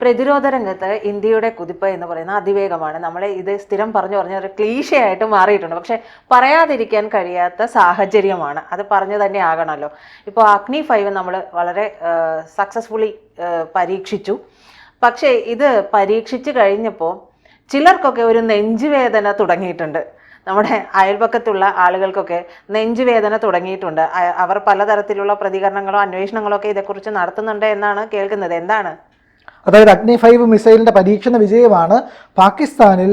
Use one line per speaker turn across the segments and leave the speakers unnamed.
പ്രതിരോധ രംഗത്ത് ഇന്ത്യയുടെ കുതിപ്പ് എന്ന് പറയുന്ന അതിവേഗമാണ്. നമ്മൾ ഇത് സ്ഥിരം പറഞ്ഞു പറഞ്ഞ ഒരു ക്ലീശയായിട്ട് മാറിയിട്ടുണ്ട്. പക്ഷെ പറയാതിരിക്കാൻ കഴിയാത്ത സാഹചര്യമാണ്. അത് പറഞ്ഞു തന്നെ ആകണമല്ലോ. ഇപ്പോൾ അഗ്നി ഫൈവ് നമ്മൾ വളരെ സക്സസ്ഫുള്ളി പരീക്ഷിച്ചു. പക്ഷേ ഇത് പരീക്ഷിച്ചു കഴിഞ്ഞപ്പോൾ ചിലർക്കൊക്കെ ഒരു നെഞ്ചുവേദന തുടങ്ങിയിട്ടുണ്ട്. നമ്മുടെ അയൽപക്കത്തുള്ള ആളുകൾക്കൊക്കെ നെഞ്ചുവേദന തുടങ്ങിയിട്ടുണ്ട്. അവർ പലതരത്തിലുള്ള പ്രതികരണങ്ങളോ അന്വേഷണങ്ങളോ ഒക്കെ ഇതേക്കുറിച്ച് നടത്തുന്നുണ്ട് എന്നാണ് കേൾക്കുന്നത്. എന്താണ്?
അതായത് അഗ്നി ഫൈവ് മിസൈലിന്റെ പരീക്ഷണ വിജയമാണ് പാകിസ്ഥാനിൽ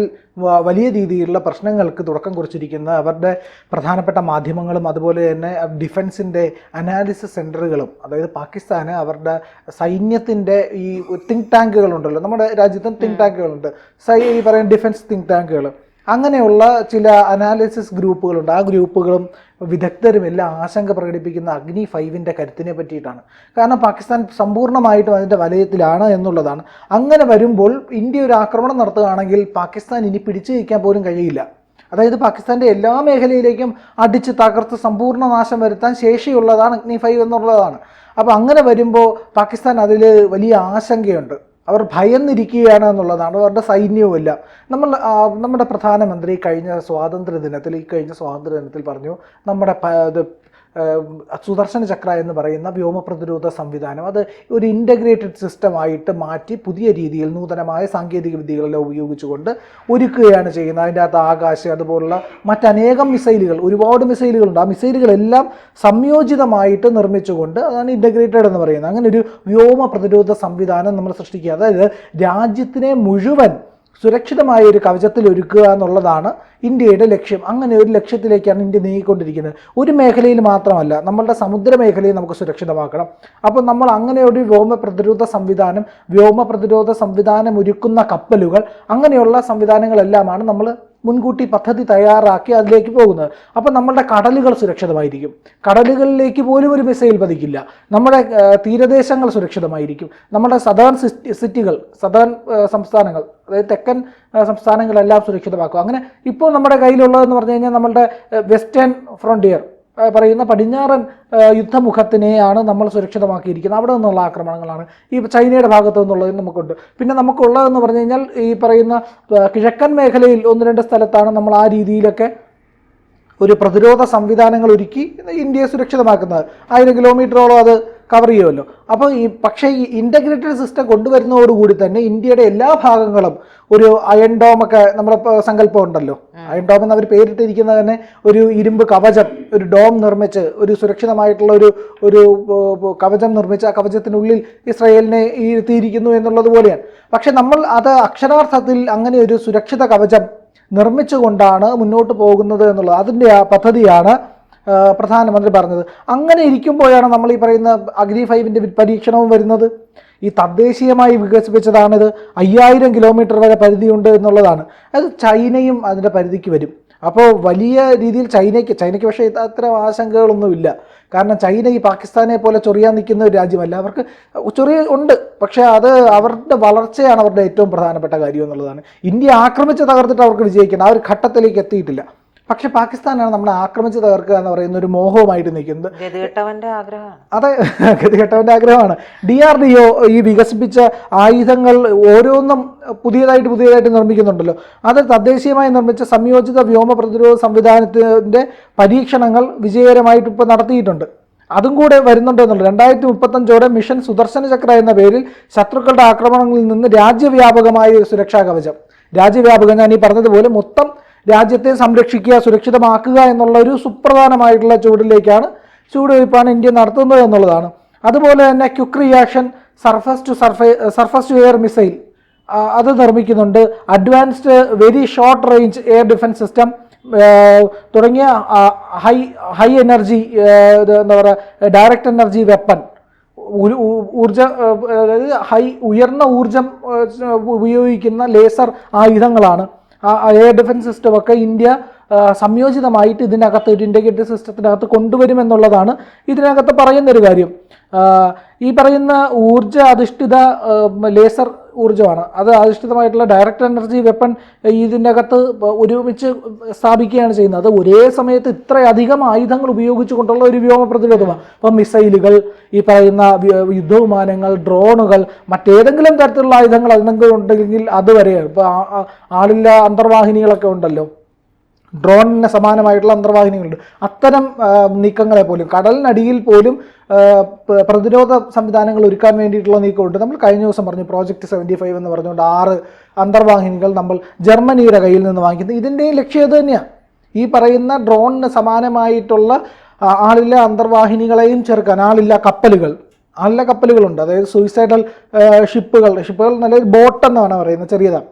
വലിയ രീതിയിലുള്ള പ്രശ്നങ്ങൾക്ക് തുടക്കം കുറിച്ചിരിക്കുന്ന അവരുടെ പ്രധാനപ്പെട്ട മാധ്യമങ്ങളും അതുപോലെ തന്നെ ഡിഫൻസിന്റെ അനാലിസിസ് സെന്ററുകളും അതായത് പാകിസ്ഥാന് അവരുടെ സൈന്യത്തിന്റെ ഈ തിങ്ക് ടാങ്കുകളുണ്ടല്ലോ നമ്മുടെ രാജ്യത്തും തിങ്ക് ടാങ്കുകളുണ്ട്. സൈ ഈ പറയുന്ന ഡിഫൻസ് തിങ്ക് ടാങ്കുകൾ അങ്ങനെയുള്ള ചില അനാലിസിസ് ഗ്രൂപ്പുകളുണ്ട്. ആ ഗ്രൂപ്പുകളും വിദഗ്ധരും എല്ലാം ആശങ്ക പ്രകടിപ്പിക്കുന്ന അഗ്നി ഫൈവിന്റെ കരുത്തിനെ പറ്റിയിട്ടാണ്. കാരണം പാകിസ്ഥാൻ സമ്പൂർണമായിട്ടും അതിന്റെ വലയത്തിലാണ് എന്നുള്ളതാണ്. അങ്ങനെ വരുമ്പോൾ ഇന്ത്യ ഒരു ആക്രമണം നടത്തുകയാണെങ്കിൽ പാകിസ്ഥാൻ ഇനി പിടിച്ചു നിൽക്കാൻ പോലും കഴിയില്ല. അതായത് പാകിസ്ഥാന്റെ എല്ലാ മേഖലയിലേക്കും അടിച്ച് തകർത്ത് സമ്പൂർണ നാശം വരുത്താൻ ശേഷിയുള്ളതാണ് അഗ്നി ഫൈവ് എന്നുള്ളതാണ്. അപ്പോൾ അങ്ങനെ വരുമ്പോൾ പാകിസ്ഥാൻ അതിൽ വലിയ ആശങ്കയുണ്ട്. അവർ ഭയന്നിരിക്കുകയാണ് എന്നുള്ളതാണ് അവരുടെ സൈന്യവുമില്ല. നമ്മൾ നമ്മുടെ പ്രധാനമന്ത്രി കഴിഞ്ഞ സ്വാതന്ത്ര്യ ദിനത്തിൽ ഈ കഴിഞ്ഞ സ്വാതന്ത്ര്യ ദിനത്തിൽ പറഞ്ഞു നമ്മുടെ സുദർശന ചക്ര എന്ന് പറയുന്ന വ്യോമ പ്രതിരോധ സംവിധാനം അത് ഒരു ഇന്റഗ്രേറ്റഡ് സിസ്റ്റമായിട്ട് മാറ്റി പുതിയ രീതിയിൽ നൂതനമായ സാങ്കേതിക വിദ്യകളെല്ലാം ഉപയോഗിച്ചുകൊണ്ട് ഒരുക്കുകയാണ് ചെയ്യുന്നത്. അതിന്റെ അകത്ത് ആകാശം അതുപോലുള്ള മറ്റനേകം മിസൈലുകൾ ഒരുപാട് മിസൈലുകളുണ്ട്. ആ മിസൈലുകളെല്ലാം സംയോജിതമായിട്ട് നിർമ്മിച്ചുകൊണ്ട് അതാണ് ഇന്റഗ്രേറ്റഡ് എന്ന് പറയുന്നത്. അങ്ങനെ ഒരു വ്യോമ പ്രതിരോധ സംവിധാനം നമ്മൾ സൃഷ്ടിക്കുക. അതായത് രാജ്യത്തിനെ മുഴുവൻ സുരക്ഷിതമായ ഒരു കവചത്തിൽ ഒരുക്കുക എന്നുള്ളതാണ് ഇന്ത്യയുടെ ലക്ഷ്യം അങ്ങനെ ഒരു ലക്ഷ്യത്തിലേക്കാണ് ഇന്ത്യ നീങ്ങിക്കൊണ്ടിരിക്കുന്നത്. ഒരു മേഖലയിൽ മാത്രമല്ല നമ്മളുടെ സമുദ്ര മേഖലയെ നമുക്ക് സുരക്ഷിതമാക്കണം. അപ്പോൾ നമ്മൾ അങ്ങനെ ഒരു വ്യോമ പ്രതിരോധ സംവിധാനം വ്യോമ പ്രതിരോധ സംവിധാനം ഒരുക്കുന്ന കപ്പലുകൾ അങ്ങനെയുള്ള സംവിധാനങ്ങളെല്ലാമാണ് നമ്മൾ മുൻകൂട്ടി പദ്ധതി തയ്യാറാക്കി അതിലേക്ക് പോകുന്നത്. അപ്പോൾ നമ്മളുടെ കടലുകൾ സുരക്ഷിതമായിരിക്കും. കടലുകളിലേക്ക് പോലും ഒരു മിസൈൽ പതിക്കില്ല. നമ്മുടെ തീരദേശങ്ങൾ സുരക്ഷിതമായിരിക്കും. നമ്മുടെ സദേൺ സിറ്റികൾ സദേൺ സംസ്ഥാനങ്ങൾ അതായത് തെക്കൻ സംസ്ഥാനങ്ങളെല്ലാം സുരക്ഷിതമാക്കും. അങ്ങനെ ഇപ്പോൾ നമ്മുടെ കയ്യിലുള്ളതെന്ന് പറഞ്ഞു കഴിഞ്ഞാൽ നമ്മളുടെ വെസ്റ്റേൺ ഫ്രോണ്ടിയർ പറയുന്ന പടിഞ്ഞാറൻ യുദ്ധമുഖത്തിനെയാണ് നമ്മൾ സുരക്ഷിതമാക്കിയിരിക്കുന്നത്. അവിടെ നിന്നുള്ള ആക്രമണങ്ങളാണ്. ഈ ചൈനയുടെ ഭാഗത്തു നിന്നുള്ളത് നമുക്കുണ്ട്. പിന്നെ നമുക്കുള്ളതെന്ന് പറഞ്ഞു കഴിഞ്ഞാൽ ഈ പറയുന്ന കിഴക്കൻ മേഖലയിൽ ഒന്ന് രണ്ട് സ്ഥലത്താണ് നമ്മൾ ആ രീതിയിലൊക്കെ ഒരു പ്രതിരോധ സംവിധാനങ്ങൾ ഒരുക്കി ഇന്ത്യയെ സുരക്ഷിതമാക്കുന്നത്. ആയിരം കിലോമീറ്ററോളം അത് കവർ ചെയ്യുമല്ലോ. അപ്പോൾ ഈ പക്ഷേ ഈ ഇന്റഗ്രേറ്റഡ് സിസ്റ്റം കൊണ്ടുവരുന്നതോടുകൂടി തന്നെ ഇന്ത്യയുടെ എല്ലാ ഭാഗങ്ങളും ഒരു അയൺ ഡോം ഒക്കെ നമ്മുടെ സങ്കല്പം ഉണ്ടല്ലോ അയൺ ഡോം എന്ന് അവർ പേരിട്ടിരിക്കുന്നത് തന്നെ ഒരു ഇരുമ്പ് കവചം ഒരു ഡോം നിർമ്മിച്ച് ഒരു സുരക്ഷിതമായിട്ടുള്ള ഒരു ഒരു കവചം നിർമ്മിച്ച് ആ കവചത്തിനുള്ളിൽ ഇസ്രയേലിനെ ഇരുത്തിയിരിക്കുന്നു എന്നുള്ളത് പോലെയാണ്. പക്ഷെ നമ്മൾ അത് അക്ഷരാർത്ഥത്തിൽ അങ്ങനെ ഒരു സുരക്ഷിത കവചം നിർമ്മിച്ചുകൊണ്ടാണ് മുന്നോട്ട് പോകുന്നത് എന്നുള്ളത്. അതിന്റെ ആ പദ്ധതിയാണ് പ്രധാനമന്ത്രി പറഞ്ഞത്. അങ്ങനെ ഇരിക്കുമ്പോഴാണ് നമ്മൾ ഈ പറയുന്ന അഗ്നി ഫൈവിന്റെ പരീക്ഷണവും വരുന്നത്. ഈ തദ്ദേശീയമായി വികസിപ്പിച്ചതാണിത്. അയ്യായിരം കിലോമീറ്റർ വരെ പരിധിയുണ്ട് എന്നുള്ളതാണ്. അത് ചൈനയും അതിന്റെ പരിധിക്ക് വരും. അപ്പോൾ വലിയ രീതിയിൽ ചൈനയ്ക്ക് ചൈനയ്ക്ക് പക്ഷേ അത്ര ആശങ്കകളൊന്നുമില്ല. കാരണം ചൈന ഈ പാകിസ്ഥാനെ പോലെ ചൊറിയാൻ നിൽക്കുന്ന ഒരു രാജ്യമല്ല. അവർക്ക് ചൊറിയ ഉണ്ട്. പക്ഷേ അത് അവരുടെ വളർച്ചയാണ് അവരുടെ ഏറ്റവും പ്രധാനപ്പെട്ട കാര്യം എന്നുള്ളതാണ്. ഇന്ത്യ ആക്രമിച്ച് തകർത്തിട്ട് അവർക്ക് വിജയിക്കണം ആ ഒരു ഘട്ടത്തിലേക്ക് എത്തിയിട്ടില്ല. പക്ഷേ പാകിസ്ഥാനാണ് നമ്മളെ ആക്രമിച്ച് തകർക്കുക എന്ന് പറയുന്ന ഒരു മോഹവുമായിട്ട് നിൽക്കുന്നത്. അതെ ഗതികെട്ടവന്റെ ആഗ്രഹമാണ്. ഡി ആർ ഡി ഒ ഈ വികസിപ്പിച്ച ആയുധങ്ങൾ ഓരോന്നും പുതിയതായിട്ട് പുതിയതായിട്ട് നിർമ്മിക്കുന്നുണ്ടല്ലോ. അത് തദ്ദേശീയമായി നിർമ്മിച്ച സംയോജിത വ്യോമ പ്രതിരോധ സംവിധാനത്തിന്റെ പരീക്ഷണങ്ങൾ വിജയകരമായിട്ട് ഇപ്പോൾ നടത്തിയിട്ടുണ്ട്. അതും കൂടെ വരുന്നുണ്ട് എന്നുള്ളത്. രണ്ടായിരത്തി മുപ്പത്തഞ്ചോടെ മിഷൻ സുദർശന ചക്ര എന്ന പേരിൽ ശത്രുക്കളുടെ ആക്രമണങ്ങളിൽ നിന്ന് രാജ്യവ്യാപകമായ ഒരു സുരക്ഷാ കവചം. രാജ്യവ്യാപകം ഞാൻ ഈ പറഞ്ഞതുപോലെ മൊത്തം രാജ്യത്തെ സംരക്ഷിക്കുക സുരക്ഷിതമാക്കുക എന്നുള്ള ഒരു സുപ്രധാനമായിട്ടുള്ള ചൂടിലേക്കാണ് ചൂടുവയ്പ്പാണ് ഇന്ത്യ നടത്തുന്നത് എന്നുള്ളതാണ്. അതുപോലെ തന്നെ quick reaction surface to surface surface to air missile അത് നിർമ്മിക്കുന്നുണ്ട്. Advanced very short range air defence system തുടങ്ങിയ ഹൈ ഹൈ എനർജി എന്താ പറയുക ഡയറക്റ്റ് എനർജി വെപ്പൺ ഊർജ അതായത് ഹൈ ഉയർന്ന ഊർജം ഉപയോഗിക്കുന്ന ലേസർ ആയുധങ്ങളാണ്. എയർ ഡിഫൻസ് സിസ്റ്റം ഒക്കെ ഇന്ത്യ സംയോജിതമായിട്ട് ഇതിനകത്ത് ഒരു ഇന്റഗ്രേറ്റഡ് സിസ്റ്റത്തിനകത്ത് കൊണ്ടുവരുമെന്നുള്ളതാണ് ഇതിനകത്ത് പറയുന്നൊരു കാര്യം. ഈ പറയുന്ന ഊർജ അധിഷ്ഠിത ലേസർ ഊർജമാണ്. അത് അധിഷ്ഠിതമായിട്ടുള്ള ഡയറക്റ്റ് എനർജി വെപ്പൺ ഇതിനകത്ത് ഒരുമിച്ച് സ്ഥാപിക്കുകയാണ് ചെയ്യുന്നത്. അത് ഒരേ സമയത്ത് ഇത്രയധികം ആയുധങ്ങൾ ഉപയോഗിച്ചുകൊണ്ടുള്ള ഒരു വ്യോമ പ്രതിരോധമാണ്. ഇപ്പം മിസൈലുകൾ ഈ പറയുന്ന യുദ്ധവിമാനങ്ങൾ ഡ്രോണുകൾ മറ്റേതെങ്കിലും തരത്തിലുള്ള ആയുധങ്ങൾ അതിനെങ്കിലും ഉണ്ടെങ്കിൽ അതുവരെ ഇപ്പോൾ ആളില്ല അന്തർവാഹിനികളൊക്കെ ഉണ്ടല്ലോ. ഡ്രോണിന് സമാനമായിട്ടുള്ള അന്തർവാഹിനികളുണ്ട്. അത്തരം നീക്കങ്ങളെ പോലും കടലിനടിയിൽ പോലും പ്രതിരോധ സംവിധാനങ്ങൾ ഒരുക്കാൻ വേണ്ടിയിട്ടുള്ള നീക്കമുണ്ട്. നമ്മൾ കഴിഞ്ഞ ദിവസം പറഞ്ഞു പ്രോജക്റ്റ് സെവന്റി ഫൈവ് എന്ന് പറഞ്ഞുകൊണ്ട് ആറ് അന്തർവാഹിനികൾ നമ്മൾ ജർമ്മനിയുടെ കയ്യിൽ നിന്ന് വാങ്ങിക്കുന്നത് ഇതിന്റെയും ലക്ഷ്യം ഇത് തന്നെയാണ് ഈ പറയുന്ന ഡ്രോണിന് സമാനമായിട്ടുള്ള ആളില്ല അന്തർവാഹിനികളെയും ചേർക്കാൻ ആളില്ല കപ്പലുകൾ ആളില്ല കപ്പലുകളുണ്ട്. അതായത് സൂയിസൈഡൽ ഷിപ്പുകൾ ഷിപ്പുകൾ നല്ല ബോട്ട് എന്നാണ് പറയുന്നത് ചെറിയതാണ്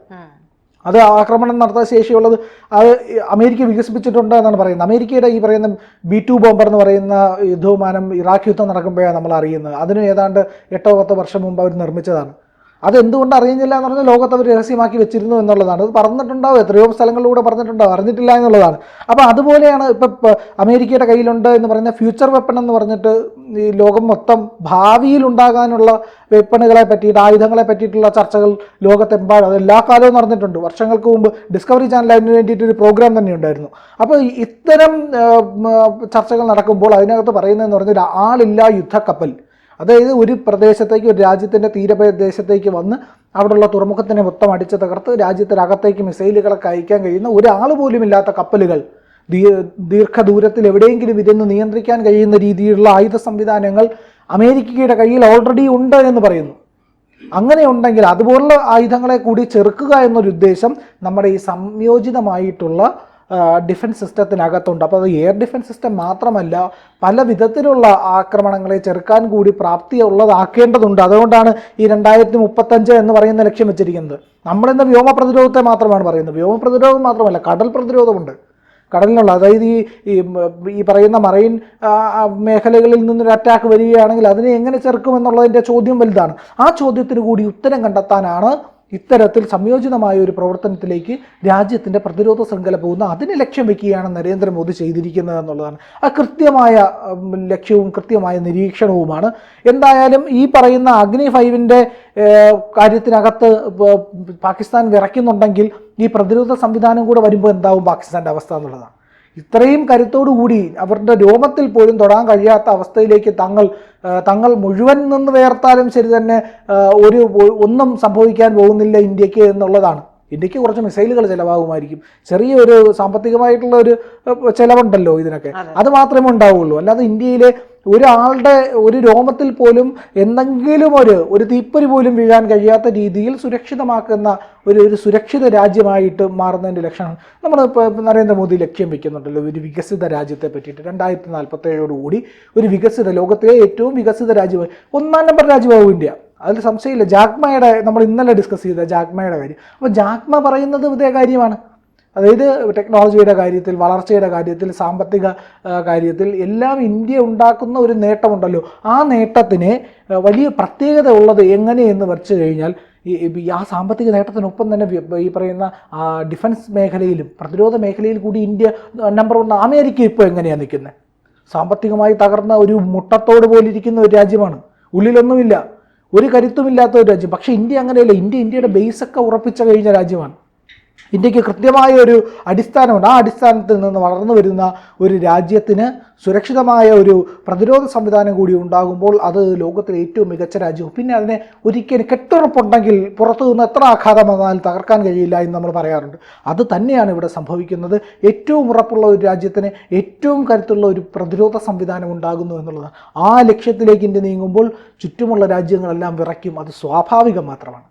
അത് ആക്രമണം നടത്താൻ ശേഷിയുള്ളത് അത് അമേരിക്ക വികസിപ്പിച്ചിട്ടുണ്ട് എന്നാണ് പറയുന്നത്. അമേരിക്കയുടെ ഈ പറയുന്ന ബി ടു ബോംബർ എന്ന് പറയുന്ന യുദ്ധവിമാനം ഇറാഖ് യുദ്ധം നടക്കുമ്പോഴാണ് നമ്മൾ അറിയുന്നത്. അതിന് ഏതാണ്ട് എട്ടോ പത്തോ വർഷം മുമ്പ് അവർ നിർമ്മിച്ചതാണ്. അത് എന്തുകൊണ്ട് അറിയുന്നില്ല എന്ന് പറഞ്ഞാൽ ലോകത്ത് അവർ രഹസ്യമാക്കി വെച്ചിരുന്നു എന്നുള്ളതാണ്. അത് പറഞ്ഞിട്ടുണ്ടാവും എത്രയോ സ്ഥലങ്ങളിലൂടെ പറഞ്ഞിട്ടുണ്ടാവും അറിഞ്ഞിട്ടില്ല എന്നുള്ളതാണ്. അപ്പോൾ അതുപോലെയാണ് ഇപ്പോൾ അമേരിക്കയുടെ കയ്യിലുണ്ട് എന്ന് പറയുന്ന ഫ്യൂച്ചർ വെപ്പൺ എന്ന് പറഞ്ഞിട്ട് ഈ ലോകം മൊത്തം ഭാവിയിൽ ഉണ്ടാകാനുള്ള വെപ്പണുകളെ പറ്റിയിട്ട് ആയുധങ്ങളെ പറ്റിയിട്ടുള്ള ചർച്ചകൾ ലോകത്തെമ്പാടും അത് എല്ലാ കാലവും നടന്നിട്ടുണ്ട്. വർഷങ്ങൾക്ക് മുമ്പ് ഡിസ്കവറി ചാനൽ അതിന് വേണ്ടിയിട്ട് ഒരു പ്രോഗ്രാം തന്നെ ഉണ്ടായിരുന്നു. അപ്പോൾ ഇത്തരം ചർച്ചകൾ നടക്കുമ്പോൾ അതിനകത്ത് പറയുന്നതെന്ന് പറഞ്ഞാൽ ആളില്ല യുദ്ധക്കപ്പൽ. അതായത് ഒരു പ്രദേശത്തേക്ക് ഒരു രാജ്യത്തിന്റെ തീരപ്രദേശത്തേക്ക് വന്ന് അവിടെയുള്ള തുറമുഖത്തിനെ മൊത്തം അടിച്ചു തകർത്ത് രാജ്യത്തിനകത്തേക്ക് മിസൈലുകളൊക്കെ അയക്കാൻ കഴിയുന്ന ഒരാൾ പോലും ഇല്ലാത്ത കപ്പലുകൾ. ദീർഘദൂരത്തിൽ എവിടെയെങ്കിലും ഇരുന്ന് നിയന്ത്രിക്കാൻ കഴിയുന്ന രീതിയിലുള്ള ആയുധ സംവിധാനങ്ങൾ അമേരിക്കയുടെ കയ്യിൽ ഓൾറെഡി ഉണ്ട് എന്ന് പറയുന്നു. അങ്ങനെ ഉണ്ടെങ്കിൽ അതുപോലുള്ള ആയുധങ്ങളെ കൂടി ചെറുക്കുക എന്നൊരു ഉദ്ദേശം നമ്മുടെ ഈ സംയോജിതമായിട്ടുള്ള ഡിഫൻസ് സിസ്റ്റത്തിനകത്തുണ്ട് അപ്പോൾ അത് എയർ ഡിഫൻസ് സിസ്റ്റം മാത്രമല്ല പല വിധത്തിലുള്ള ആക്രമണങ്ങളെ ചെറുക്കാൻ കൂടി പ്രാപ്തിയുള്ളതാക്കേണ്ടതുണ്ട്. അതുകൊണ്ടാണ് ഈ രണ്ടായിരത്തി മുപ്പത്തഞ്ച് എന്ന് പറയുന്ന ലക്ഷ്യം വെച്ചിരിക്കുന്നത്. നമ്മളിന്ന് വ്യോമ പ്രതിരോധത്തെ മാത്രമാണ് പറയുന്നത്. വ്യോമ പ്രതിരോധം മാത്രമല്ല കടൽ പ്രതിരോധമുണ്ട്. കടലിനുള്ള അതായത് ഈ ഈ പറയുന്ന മറൈൻ മേഖലകളിൽ നിന്നൊരു അറ്റാക്ക് വരികയാണെങ്കിൽ അതിനെ എങ്ങനെ ചെറുക്കും എന്നുള്ളതിന്റെ ചോദ്യം വലുതാണ്. ആ ചോദ്യത്തിന് കൂടി ഉത്തരം കണ്ടെത്താനാണ് ഇത്തരത്തിൽ സംയോജിതമായ ഒരു പ്രവർത്തനത്തിലേക്ക് രാജ്യത്തിന്റെ പ്രതിരോധ ശൃംഖല പോകുന്ന അതിനെ ലക്ഷ്യം വെക്കുകയാണ് നരേന്ദ്രമോദി ചെയ്തിരിക്കുന്നത് എന്നുള്ളതാണ്. ആ കൃത്യമായ ലക്ഷ്യവും കൃത്യമായ നിരീക്ഷണവുമാണ്. എന്തായാലും ഈ പറയുന്ന അഗ്നി ഫൈവിന്റെ കാര്യത്തിനകത്ത് പാകിസ്ഥാൻ വിറയ്ക്കുന്നുണ്ടെങ്കിൽ ഈ പ്രതിരോധ സംവിധാനം കൂടെ വരുമ്പോൾ എന്താവും പാകിസ്ഥാന്റെ അവസ്ഥ എന്നുള്ളതാണ്. ഇത്രയും കരുത്തോടു കൂടി അവരുടെ രോമത്തിൽ പോലും തൊടാൻ കഴിയാത്ത അവസ്ഥയിലേക്ക് തങ്ങൾ തങ്ങൾ മുഴുവൻ നിന്ന് വേർത്താലും ശരി തന്നെ ഒരു ഒന്നും സംഭവിക്കാൻ പോകുന്നില്ല ഇന്ത്യയ്ക്ക് എന്നുള്ളതാണ്. ഇന്ത്യയ്ക്ക് കുറച്ച് മിസൈലുകൾ ചിലവാകുമായിരിക്കും. ചെറിയൊരു സാമ്പത്തികമായിട്ടുള്ള ഒരു ചിലവുണ്ടല്ലോ ഇതിനൊക്കെ. അത്. മാത്രമേ ഉണ്ടാവുള്ളൂ. അല്ലാതെ ഇന്ത്യയിലെ ഒരാളുടെ ഒരു രോമത്തിൽ പോലും എന്തെങ്കിലും ഒരു ഒരു തീപ്പൊരി പോലും വീഴാൻ കഴിയാത്ത രീതിയിൽ സുരക്ഷിതമാക്കുന്ന ഒരു ഒരു സുരക്ഷിത രാജ്യമായിട്ട് മാറുന്നതിന്റെ ലക്ഷണം നമ്മൾ ഇപ്പോൾ നരേന്ദ്രമോദി ലക്ഷ്യം വെക്കുന്നുണ്ടല്ലോ. ഒരു വികസിത രാജ്യത്തെ പറ്റിയിട്ട്. രണ്ടായിരത്തി നാൽപ്പത്തേഴോടുകൂടി ഒരു വികസിത ലോകത്തിലെ ഏറ്റവും വികസിത രാജ്യമായി ഒന്നാം നമ്പർ രാജ്യമാവും ഇന്ത്യ. അതിൽ സംശയമില്ല. ജാക്മയുടെ നമ്മൾ ഇന്നലെ ഡിസ്കസ് ചെയ്ത ജാക്മയുടെ കാര്യം. അപ്പോൾ ജാക്മ പറയുന്നത് ഇതേ കാര്യമാണ്. അതായത് ടെക്നോളജിയുടെ കാര്യത്തിൽ വളർച്ചയുടെ കാര്യത്തിൽ സാമ്പത്തിക കാര്യത്തിൽ എല്ലാം ഇന്ത്യ ഉണ്ടാക്കുന്ന ഒരു നേട്ടമുണ്ടല്ലോ. ആ നേട്ടത്തിന് വലിയ പ്രത്യേകത ഉള്ളത് എങ്ങനെയെന്ന് വെച്ച് കഴിഞ്ഞാൽ ഈ ആ സാമ്പത്തിക നേട്ടത്തിനൊപ്പം തന്നെ ഈ പറയുന്ന ഡിഫൻസ് മേഖലയിലും പ്രതിരോധ മേഖലയിൽ കൂടി ഇന്ത്യ നമ്പർ വൺ അമേരിക്ക ഇപ്പോൾ എങ്ങനെയാണ് നിൽക്കുന്നത് സാമ്പത്തികമായി തകർന്ന ഒരു മുട്ടത്തോട് പോലിരിക്കുന്ന ഒരു രാജ്യമാണ്. ഉള്ളിലൊന്നുമില്ല. ഒരു കരുത്തുമില്ലാത്ത ഒരു രാജ്യം. പക്ഷേ ഇന്ത്യ അങ്ങനെയല്ല. ഇന്ത്യ ഇന്ത്യയുടെ ബേസൊക്കെ ഉറപ്പിച്ച കഴിഞ്ഞ രാജ്യമാണ്. ഇന്ത്യയ്ക്ക് കൃത്യമായ ഒരു അടിസ്ഥാനമുണ്ട്. ആ അടിസ്ഥാനത്തിൽ നിന്ന് വളർന്നു വരുന്ന ഒരു രാജ്യത്തിന് സുരക്ഷിതമായ ഒരു പ്രതിരോധ സംവിധാനം കൂടി ഉണ്ടാകുമ്പോൾ അത് ലോകത്തിലെ ഏറ്റവും മികച്ച രാജ്യവും. പിന്നെ അതിനെ ഒരിക്കലും കെട്ടുറപ്പുണ്ടെങ്കിൽ പുറത്തു നിന്ന് എത്ര ആഘാതം വന്നാലും തകർക്കാൻ കഴിയില്ല എന്ന് നമ്മൾ പറയാറുണ്ട്. അത് തന്നെയാണ് ഇവിടെ സംഭവിക്കുന്നത്. ഏറ്റവും ഉറപ്പുള്ള ഒരു രാജ്യത്തിന് ഏറ്റവും കരുത്തുള്ള ഒരു പ്രതിരോധ സംവിധാനം ഉണ്ടാകുന്നു എന്നുള്ളതാണ് ആ ലക്ഷ്യത്തിലേക്ക് ഇന്ത്യ നീങ്ങുമ്പോൾ ചുറ്റുമുള്ള രാജ്യങ്ങളെല്ലാം വിറയ്ക്കും. അത് സ്വാഭാവികം മാത്രമാണ്.